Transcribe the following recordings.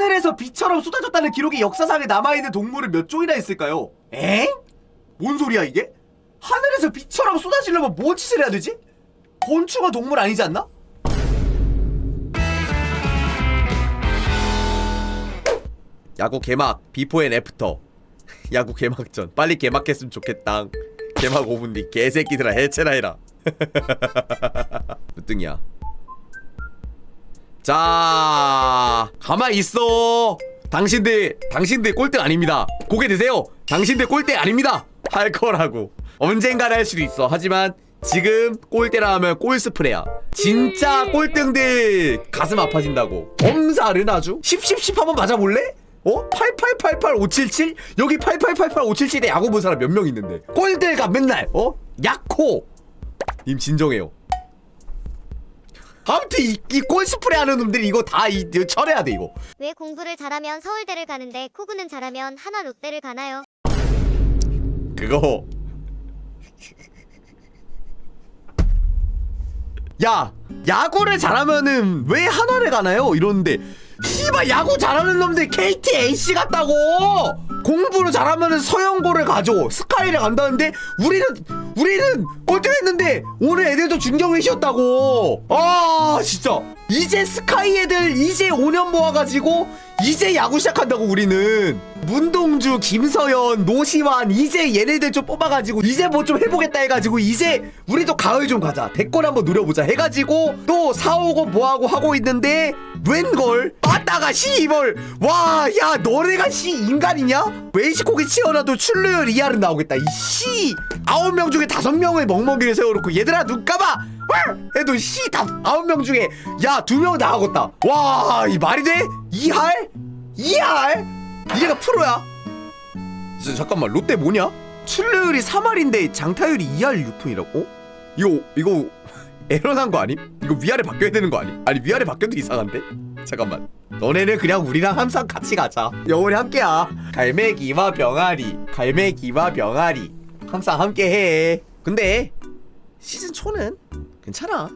하늘에서 비처럼 쏟아졌다는 기록이 역사상에 남아있는 동물은 몇 종이나 있을까요? 엥? 뭔 소리야 이게? 하늘에서 비처럼 쏟아지려면 뭔 짓을 해야 되지? 곤충은 동물 아니지 않나? 야구 개막 비포 앤 애프터 야구 개막전 빨리 개막했으면 좋겠다 개막 5분 뒤 개새끼들아 해체나 해라 몇 등이야 자 가만히 있어. 당신들 당신들 꼴등 아닙니다. 고개 드세요. 당신들 꼴등 아닙니다. 할 거라고. 언젠간 할 수도 있어. 하지만 지금 꼴대라 하면 꼴스프레야. 진짜 꼴등들 가슴 아파진다고. 엄살은 아주? 101010 한번 맞아볼래? 어? 8888577? 여기 8888577에 야구 본 사람 몇 명 있는데? 꼴대가 맨날 어? 약호! 님 진정해요 아무튼 이, 이 꼴스프레 하는 놈들이 이거 다 이, 이거 철해야 돼 이거. 왜 공부를 잘하면 서울대를 가는데 코구는 잘하면 하나 롯데를 가나요? 그거. 야 야구를 잘하면은 왜 한화를 가나요? 이러는데. 씨발 야구 잘하는 놈들 KT AC 같다고! 공부를 잘하면은 서영고를 가죠 스카이를 간다는데 우리는 우리는 꼴등했는데 오늘 애들도 준경회 쉬었다고? 아 진짜 이제 스카이 애들 이제 5년 모아가지고 이제 야구 시작한다고 우리는. 문동주 김서연 노시환 이제 얘네들 좀 뽑아가지고 이제 뭐 좀 해보겠다 해가지고 이제 우리도 가을 좀 가자. 대권 한번 노려보자 해가지고 또 사오고 뭐하고 하고 있는데 웬걸? 빠따가 시이벌 와야 너네가 시 인간이냐? 웨이시코기 치어나도 출루율 이하는 나오겠다. 이씨. 아홉 명 중에 다섯 명을 멍멍이를 세워놓고 얘들아 눈 감아! 왈! 해도 씨다 아홉 명 중에 야 두 명 나가겠다 와 이 말이 돼? 이할? 이할? 얘가 프로야 진짜 잠깐만 롯데 뭐냐? 출루율이 3할인데 장타율이 2할 6푼이라고? 어? 이거 이거 에러 난 거 아님? 이거 위아래 바뀌어야 되는 거 아님? 아니 위아래 바뀌어도 이상한데? 잠깐만 너네는 그냥 우리랑 항상 같이 가자 영원히 함께야 갈매기와 병아리 갈매기와 병아리 항상 함께해 근데 시즌 초는 괜찮아.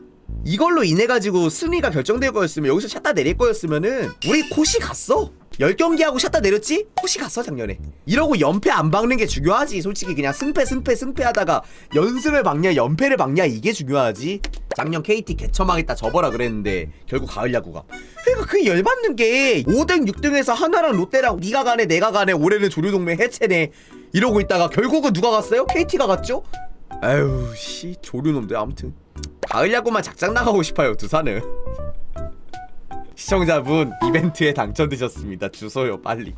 이걸로 인해 가지고 승리가 결정될 거였으면 여기서 샷다 내릴 거였으면은 우리 코시 갔어. 10경기 하고 샷다 내렸지? 코시 갔어 작년에. 이러고 연패 안 박는 게 중요하지. 솔직히 그냥 승패 승패 승패 하다가 연승을 박냐 연패를 박냐 이게 중요하지. 작년 KT 개처망했다 접어라 그랬는데 결국 가을 야구가. 그러니까 그 열받는 게 5등 6등에서 하나랑 롯데랑 네가 가네 내가 가네 올해는 조류동맹 해체네 이러고 있다가 결국은 누가 갔어요? KT가 갔죠? 아유 씨 조류놈들 아무튼 가을 야구만 작작 나가고 싶어요 두산은. 시청자분 이벤트에 당첨되셨습니다. 주소요 빨리.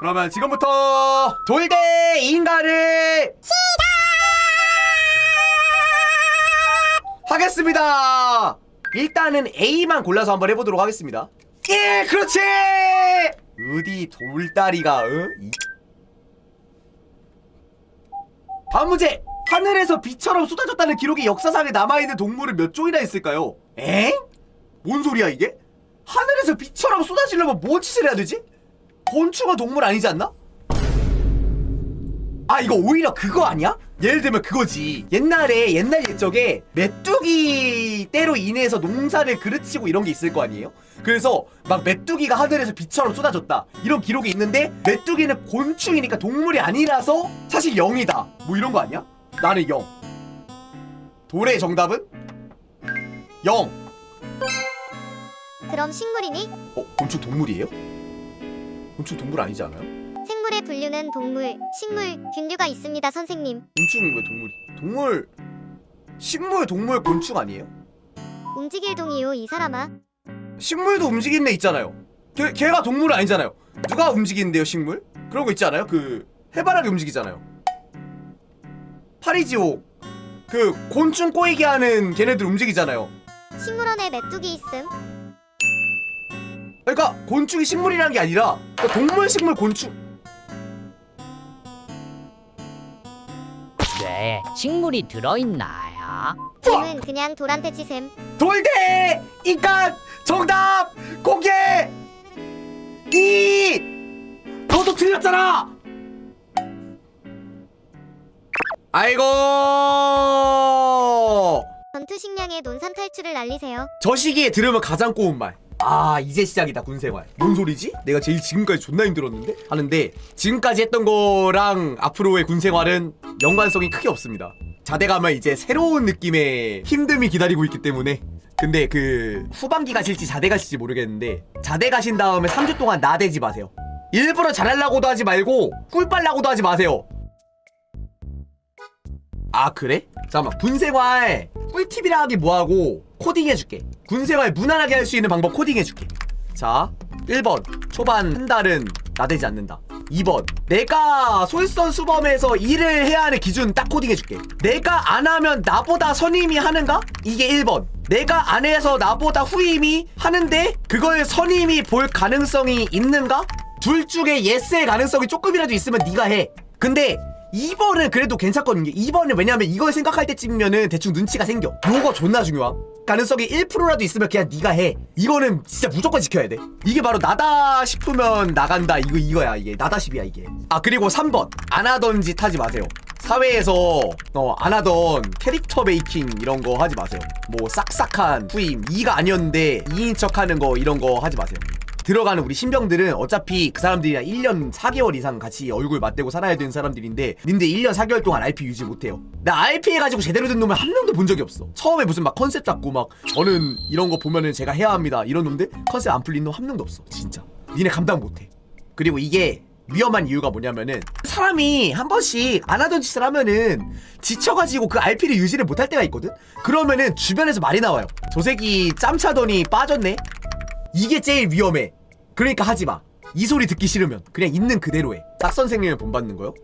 그러면 지금부터 돌대 인가를 하겠습니다. 일단은 A만 골라서 한번 해보도록 하겠습니다. 예, 그렇지. 어디 돌다리가 어? 이... 다음 문제. 하늘에서 비처럼 쏟아졌다는 기록이 역사상에 남아있는 동물은 몇 종이나 있을까요? 엥? 뭔 소리야 이게? 하늘에서 비처럼 쏟아지려면 뭔 짓을 해야 되지? 곤충은 동물 아니지 않나? 아 이거 오히려 그거 아니야? 예를 들면 그거지 옛날에 옛날 옛적에 메뚜기 때로 인해서 농사를 그르치고 이런 게 있을 거 아니에요? 그래서 막 메뚜기가 하늘에서 비처럼 쏟아졌다 이런 기록이 있는데 메뚜기는 곤충이니까 동물이 아니라서 사실 0이다 뭐 이런 거 아니야? 나는 0 돌의 정답은? 0 그럼 식물이니? 어? 곤충 동물이에요? 곤충 동물 아니지 않아요? 생물의 분류는 동물, 식물, 균류가 있습니다, 선생님. 곤충은 왜 동물이? 동물 식물 동물 곤충 아니에요? 움직일 동이요, 이 사람아. 식물도 움직이는 애 있잖아요. 걔, 걔가 동물 아니잖아요. 누가 움직이는데요, 식물? 그런 거 있지 않아요? 그 해바라기 움직이잖아요. 파리지옥 그 곤충 꼬이게 하는 걔네들 움직이잖아요. 식물원에 메뚜기 있음. 그러니까 곤충이 식물이라는 게 아니라 그러니까 동물, 식물, 곤충. 뇌에 식물이 들어있나요? 뱀은 그냥 돌한테 치셈. 돌대 인간 정답 공개 이 너도 틀렸잖아 아이고 전투 식량의 논산 탈출을 알리세요. 저 시기에 들으면 가장 꼬운 말. 아 이제 시작이다 군생활. 뭔 소리지? 내가 제일 지금까지 존나 힘들었는데 하는데 지금까지 했던 거랑 앞으로의 군생활은 연관성이 크게 없습니다. 자대 가면 이제 새로운 느낌의 힘듦이 기다리고 있기 때문에 근데 그 후반기 가실지 자대 가실지 모르겠는데 자대 가신 다음에 3주 동안 나대지 마세요. 일부러 잘하려고도 하지 말고 꿀 빨라고도 하지 마세요. 아 그래? 잠깐만 군생활 꿀팁이라 하기 뭐하고 코딩 해줄게 군생활 무난하게 할 수 있는 방법 코딩해줄게. 자 1번 초반 한 달은 나대지 않는다. 2번 내가 솔선수범해서 일을 해야 하는 기준 딱 코딩해줄게. 내가 안 하면 나보다 선임이 하는가? 이게 1번. 내가 안 해서 나보다 후임이 하는데 그걸 선임이 볼 가능성이 있는가? 둘 중에 예스의 가능성이 조금이라도 있으면 네가 해. 근데 2번은 그래도 괜찮거든요. 2번은 왜냐면 이걸 생각할 때쯤이면은 대충 눈치가 생겨. 요거 존나 중요함. 가능성이 1%라도 있으면 그냥 네가 해. 이거는 진짜 무조건 지켜야 돼. 이게 바로 나다 싶으면 나간다. 이거 이거야 이게 나다십이야 이게. 아 그리고 3번 안 하던 짓 하지 마세요. 사회에서 어, 안 하던 캐릭터 메이킹 이런 거 하지 마세요. 뭐 싹싹한 후임 2가 아니었는데 2인 척 하는 거 이런 거 하지 마세요. 들어가는 우리 신병들은 어차피 그 사람들이랑 1년 4개월 이상 같이 얼굴 맞대고 살아야 되는 사람들인데 님들 1년 4개월 동안 RP 유지 못해요. 나 RP 해가지고 제대로 된 놈을 한 명도 본 적이 없어. 처음에 무슨 막 컨셉 잡고 막 저는 이런 거 보면은 제가 해야 합니다 이런 놈들? 컨셉 안 풀린 놈 한 명도 없어 진짜. 니네 감당 못해. 그리고 이게 위험한 이유가 뭐냐면은 사람이 한 번씩 안 하던 짓을 하면은 지쳐가지고 그 RP를 유지를 못할 때가 있거든? 그러면은 주변에서 말이 나와요. 저 새끼 짬 차더니 빠졌네 이게 제일 위험해. 그러니까 하지 마. 이 소리 듣기 싫으면 그냥 있는 그대로 해. 딱 선생님을 본받는 거요?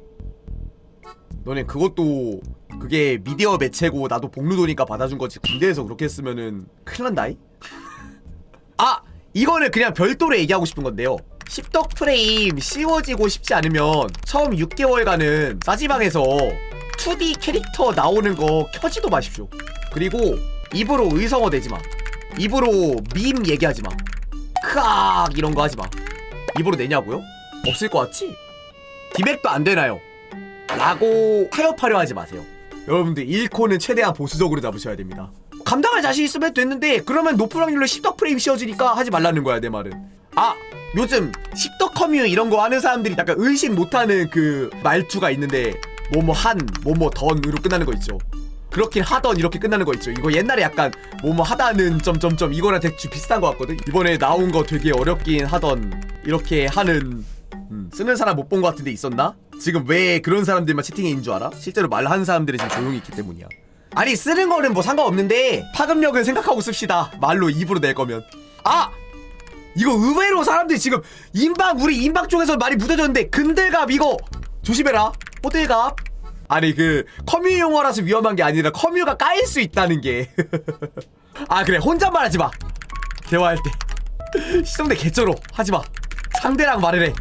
너네 그것도 그게 미디어 매체고 나도 복루도니까 받아준 거지 군대에서 그렇게 했으면은 큰일 난다이? 아! 이거는 그냥 별도로 얘기하고 싶은 건데요. 십덕 프레임 씌워지고 싶지 않으면 처음 6개월간은 싸지방에서 2D 캐릭터 나오는 거 켜지도 마십시오. 그리고 입으로 의성어 내지 마. 입으로 밈 얘기하지 마. 크악 이런 거 하지 마. 입으로 내냐고요? 없을 것 같지? 디맥도 안 되나요? 라고 타협하려 하지 마세요. 여러분들 1코는 최대한 보수적으로 잡으셔야 됩니다. 감당할 자신 있으면 됐는데 그러면 높은 확률로 10덕 프레임 씌워지니까 하지 말라는 거야 내 말은. 아 요즘 10덕 커뮤 이런 거 하는 사람들이 약간 의심 못하는 그 말투가 있는데 뭐뭐 한 뭐뭐 던으로 끝나는 거 있죠. 그렇긴 하던 이렇게 끝나는 거 있죠. 이거 옛날에 약간 뭐뭐 하다는 점점점 이거랑 대충 비슷한 것 같거든. 이번에 나온 거 되게 어렵긴 하던 이렇게 하는 음, 쓰는 사람 못본것 같은데 있었나? 지금 왜 그런 사람들만 있는 줄 알아? 실제로 말하는 사람들이 지금 조용히 있기 때문이야. 아니 쓰는 거는 뭐 상관없는데 파급력은 생각하고 씁시다. 말로 입으로 낼 거면. 아! 이거 의외로 사람들이 지금 인방 우리 인방 쪽에서 많이 묻어졌는데 근들갑 이거 조심해라. 호들갑. 아니 그 커뮤 용어라서 위험한 게 아니라 커뮤가 까일 수 있다는 게. 아 그래 혼잣말 하지 마. 대화할 때 시정대 개쩔어 하지 마. 상대랑 말을 해.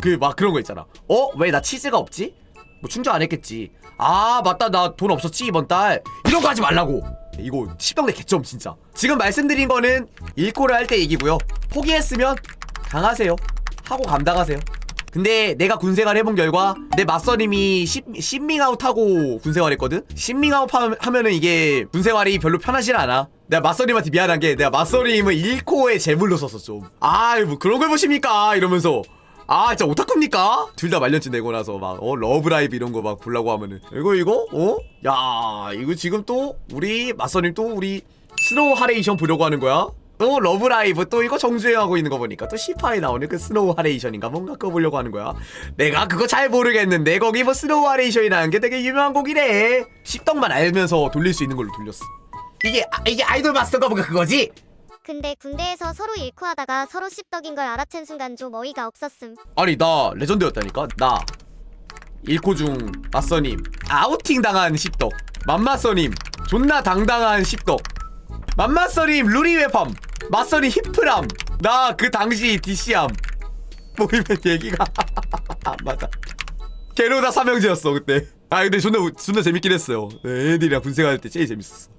그 막 그런 거 있잖아. 어? 왜 나 치즈가 없지? 뭐 충전 안 했겠지. 아 맞다 나 돈 없었지 이번 달. 이런 거 하지 말라고. 이거 시병대 개점 진짜. 지금 말씀드린 거는 일코를 할 때 얘기고요. 포기했으면 당하세요. 하고 감당하세요. 근데 내가 군생활 해본 결과 내 맞선님이 신밍아웃 하고 군생활 했거든? 신밍아웃 하- 하면은 이게 군생활이 별로 편하진 않아 내가 맞선님한테 미안한 게 내가 맞선님을 1코에 제물로 썼어 좀아뭐 그런 걸 보십니까 이러면서 아 진짜 오타쿠입니까? 둘 다 말년지 내고 나서 막 어 러브라이브 이런 거 막 보려고 하면은 이거 이거 어? 야 이거 지금 또 우리 맞선님 또 우리 스노우 하레이션 보려고 하는 거야? 또 러브라이브 또 이거 정주행하고 있는 거 보니까 또 시파에 나오는 그 스노우 하레이션인가? 뭔가 그거 보려고 하는 거야. 내가 그거 잘 모르겠는데 거기 뭐 스노우 하레이션이라는 게 되게 유명한 곡이래. 십덕만 알면서 돌릴 수 있는 걸로 돌렸어. 이게 아, 이게 아이돌 마스터가 뭔가 그거지? 근데 군대에서 서로 잃고 하다가 서로 씹덕인 걸 알아챈 순간 좀 어이가 없었음. 아니 나 레전드였다니까? 나. 일코 중 맞서님. 아우팅 당한 십덕. 맘마서님. 존나 당당한 십덕 맘마서님 루리웨팜 맞서님 히프람. 나 그 당시 DC함. 모이면 얘기가 맞아. 게로다 삼형제였어 그때. 아 근데 존나 우- 존나 재밌긴 했어요. 네, 애들이랑 군생활 때 제일 재밌었어